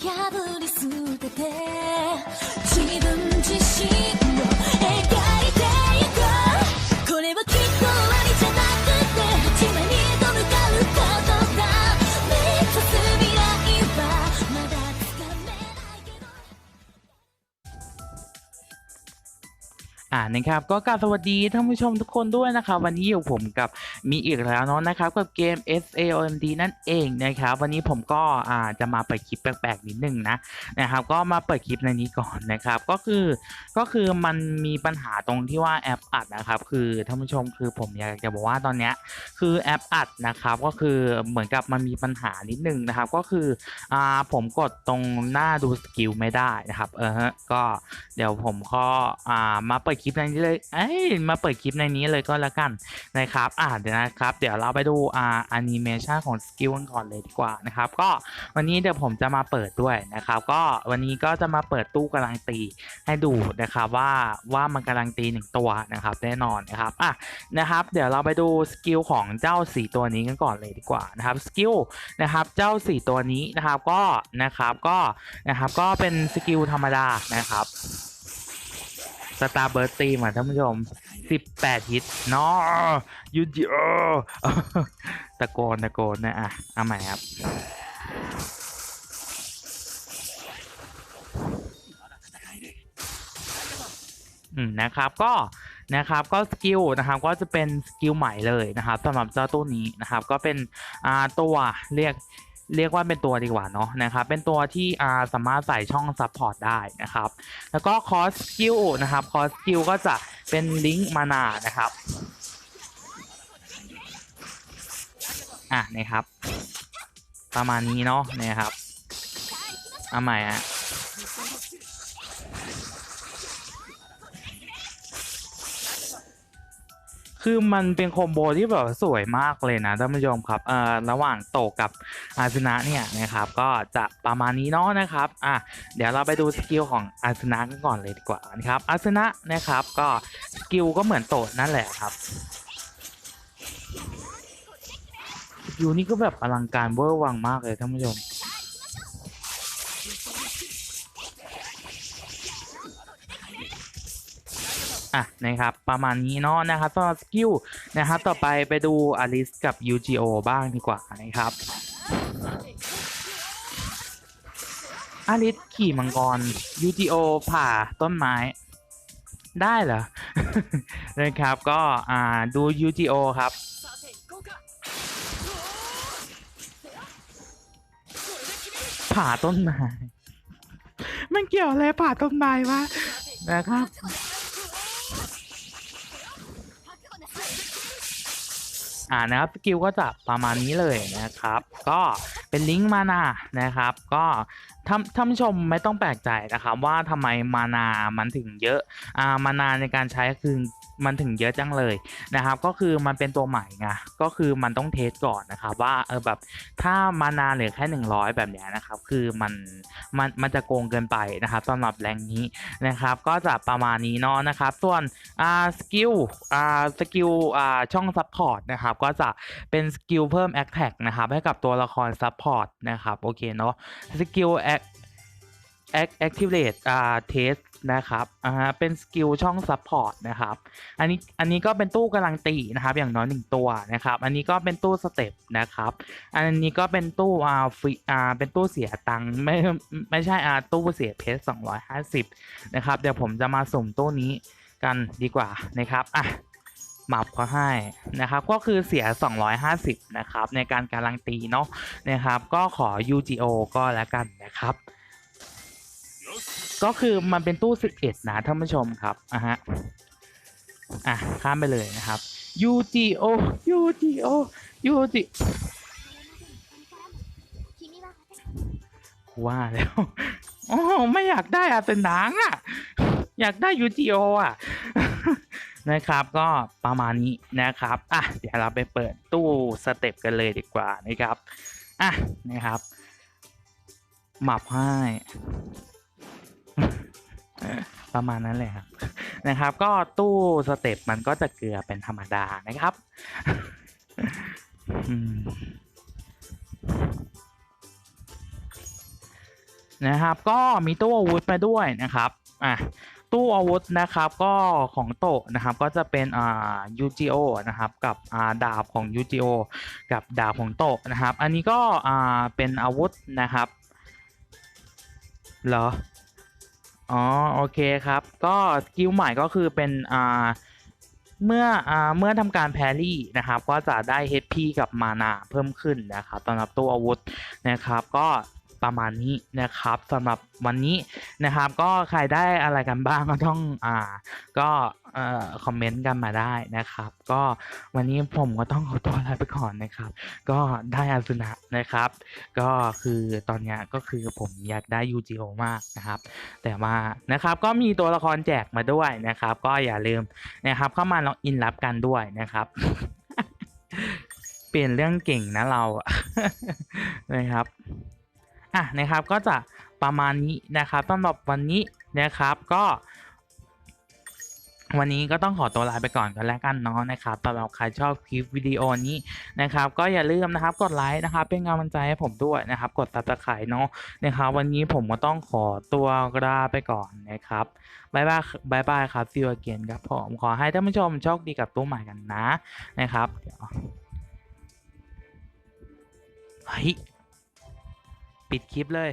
破り捨てて自分 นะครับก็กราบสวัสดีท่านผู้ชมทุกคนด้วยนะครับวันนี้อยู่ผมกับมีอีกแล้วเนาะนะครับกับเกม S A O M D นั่นเองนะครับวันนี้ผมก็อ่าจะมาเปิดคลิปแปลกๆนิดนึงนะนะครับก็มาเปิดคลิปในนี้ก่อนนะครับก็คือก็คือมันมีปัญหาตรงที่ว่าแอปอัดนะครับคือท่านผู้ชมคือผมอยากจะบอกว่าตอนเนี้ยคือแอปอัดนะครับก็คือเหมือนกับมันมีปัญหานิดนึงนะครับก็คืออ่าผมกดตรงหน้าดูสกิลไม่ได้นะครับเออฮะก็เดี๋ยวผมก็อ่ามาเปิดคลิปในนี้เลยเอ้ยมาเปิดคลิปในนี้เลยก็แล้วกันนะครับอ่าเดี๋ยวนะครับ เดี๋ยวเราไปดูอ่าแอนิเมชันของสกิลกันก่อนเลยดีกว่านะครับ ก็วันนี้เดี๋ยวผมจะมาเปิดด้วยนะครับ ก็วันนี้ก็จะมาเปิดตู้กำลังตีให้ดูนะครับว่าว่ามันกำลังตีหนึ่งตัวนะครับ แน่นอนนะครับอะนะครับ เดี๋ยวเราไปดูสกิลของเจ้าสี่ตัวนี้กันก่อนเลยดีกว่านะครับสกิลนะครับเจ้าสี่ตัวนี้นะครับก็นะครับก็นะครับก็เป็นสกิลธรรมดานะครับ สตาร์เบิร์ตตีมาท่านผู้ชม 18 ฮิตเนาะยูจิโอตะโกน ตะโกนนะอะเอาใหม่ครับ อืม นะครับก็นะครับก็สกิลนะครับก็จะเป็นสกิลใหม่เลยนะครับสำหรับเจ้าตู้นี้นะครับ ก็เป็นอ่าตัวเรียก เรียกว่าเป็นตัวดีกว่าเนาะนะครับเป็นตัวที่อ่าสามารถใส่ช่องซัพพอร์ตได้นะครับ แล้วก็คอสกิลนะครับคอสกิลก็จะเป็นลิงก์มานานะครับอะนะครับ ประมาณนี้เนาะนะครับเอาใหม่อะ คือมันเป็นคอมโบที่แบบสวยมากเลยนะท่านผู้ชมครับเอ่อระหว่างโตกับอาซึนะเนี่ยนะครับก็จะประมาณนี้เนาะนะครับอะเดี๋ยวเราไปดูสกิลของอาซึนะกันก่อนเลยดีกว่านะครับอาซึนะนะครับก็สกิลก็เหมือนโตนั่นแหละครับสกิลนี่ก็แบบอลังการเวอร์วังมากเลยท่านผู้ชม อะนะครับประมาณนี้เนาะนะครับสำหรับสกิลนะครับต่อไปไปดูอลิสกับ UGO บ้างดีกว่านะครับอลิสขี่มังกร UGO ผ่าต้นไม้ได้เหรอ นะครับก็อ่าดู UGO ครับ ผ่าต้นไม้ มันเกี่ยวอะไรผ่าต้นไม้วะนะครับ อ่านะครับสกิลก็จะประมาณนี้เลยนะครับ ก็ เป็นลิงก์มานานะครับ ก็ท่านท่านผู้ชมไม่ต้องแปลกใจนะครับ ว่าทำไมมานามันถึงเยอะอ่ามานาในการใช้คือมันถึงเยอะจังเลยนะครับ ก็คือมันเป็นตัวใหม่ไงก็คือมันต้องเทสก่อนนะครับ ว่าเออแบบถ้ามานาเหลือแค่ 100 แบบนี้นะครับ คือมันมันมันจะโกงเกินไปนะครับสำหรับแรงนี้นะครับ ก็จะประมาณนี้เนาะนะครับ ส่วนอ่าสกิลอ่าสกิลอ่าช่องซัพพอร์ตนะครับ ก็จะเป็นสกิลเพิ่มแอคแท็กนะครับให้กับตัวละครซัพพอร์ตนะครับ โอเคเนาะสกิลแอคแอคแอคทีเวตอ่าเทสนะครับ อ่า เป็นสกิลช่องซัพพอร์ตนะครับ อันนี้ อันนี้ก็เป็นตู้กำลังตีนะครับ อย่างน้อยหนึ่งตัวนะครับ อันนี้ก็เป็นตู้สเต็ปนะครับ อันนี้ก็เป็นตู้อ่าฟรีอ่า เป็นตู้เสียตังค์ ไม่ ไม่ใช่อ่า ตู้เสียเพชรสองร้อยห้าสิบนะครับ เดี๋ยวผมจะมาสุ่มตู้นี้กันดีกว่านะครับ อะ หมับเขาให้นะครับ ก็คือเสีย 250 นะครับ ในการการันตีเนาะนะครับ ก็ขอ UGO ก็แล้วกันนะครับ ก็คือมันเป็นตู้ 11 นะท่านผู้ชมครับอะฮะอะข้ามไปเลยนะครับ UGO UGO UG ว่าแล้วโอ้ไม่อยากได้อาเป็นนังอะ อยากได้ UGO อะ นะครับก็ประมาณนี้นะครับอะเดี๋ยวเราไปเปิดตู้สเต็ปกันเลยดีกว่านะครับอะนะครับหมับให้ประมาณนั้นเลยครับนะครับ ก็ตู้สเต็ปมันก็จะเกลือเป็นธรรมดานะครับนะครับ ก็มีตู้อาวุธมาด้วยนะครับ อะ ตู้อาวุธนะครับก็ของโตะนะครับก็จะเป็นอ่ายูจิโอนะครับกับอ่าดาบของยูจิโอกับดาบของโตะนะครับ อันนี้ก็อ่าเป็นอาวุธนะครับเหรออ๋อโอเคครับก็สกิลใหม่ก็คือเป็นอ่าเมื่ออ่าเมื่อทำการแพรรี่นะครับ ก็จะได้ HP กับมานาเพิ่มขึ้นนะครับสำหรับตู้อาวุธนะครับ ก็ ประมาณนี้นะครับสำหรับวันนี้นะครับ ก็ใครได้อะไรกันบ้างก็ต้องอ่าก็เอ่อคอมเมนต์กันมาได้นะครับ ก็วันนี้ผมก็ต้องขอตัวลาไปก่อนนะครับ ก็ได้อาสุนะนะครับ ก็คือตอนนี้ก็คือผมอยากได้ยูจิโอมากนะครับ แต่ว่านะครับก็มีตัวละครแจกมาด้วยนะครับ ก็อย่าลืมนะครับ เข้ามาล็อกอินรับกันด้วยนะครับ เปลี่ยนเรื่องเก่งนะเรานะครับ อะนะครับก็จะประมาณนี้นะครับสำหรับวันนี้นะครับก็วันนี้ก็ต้องขอตัวลาไปก่อนกันแล้วกันเนาะนะครับสำหรับใครชอบคลิปวิดีโอนี้นะครับ ก็อย่าลืมนะครับกดไลค์นะครับ เป็นกำลังใจให้ผมด้วยนะครับ กดตัดตะไคร่เนาะนะครับ วันนี้ผมก็ต้องขอตัวลาไปก่อนนะครับบายบายบายบายครับ see you again ครับผมขอให้ท่านผู้ชมโชคดีกับตู้ใหม่กันนะนะครับเดี๋ยวเฮ้ย ปิดคลิปเลย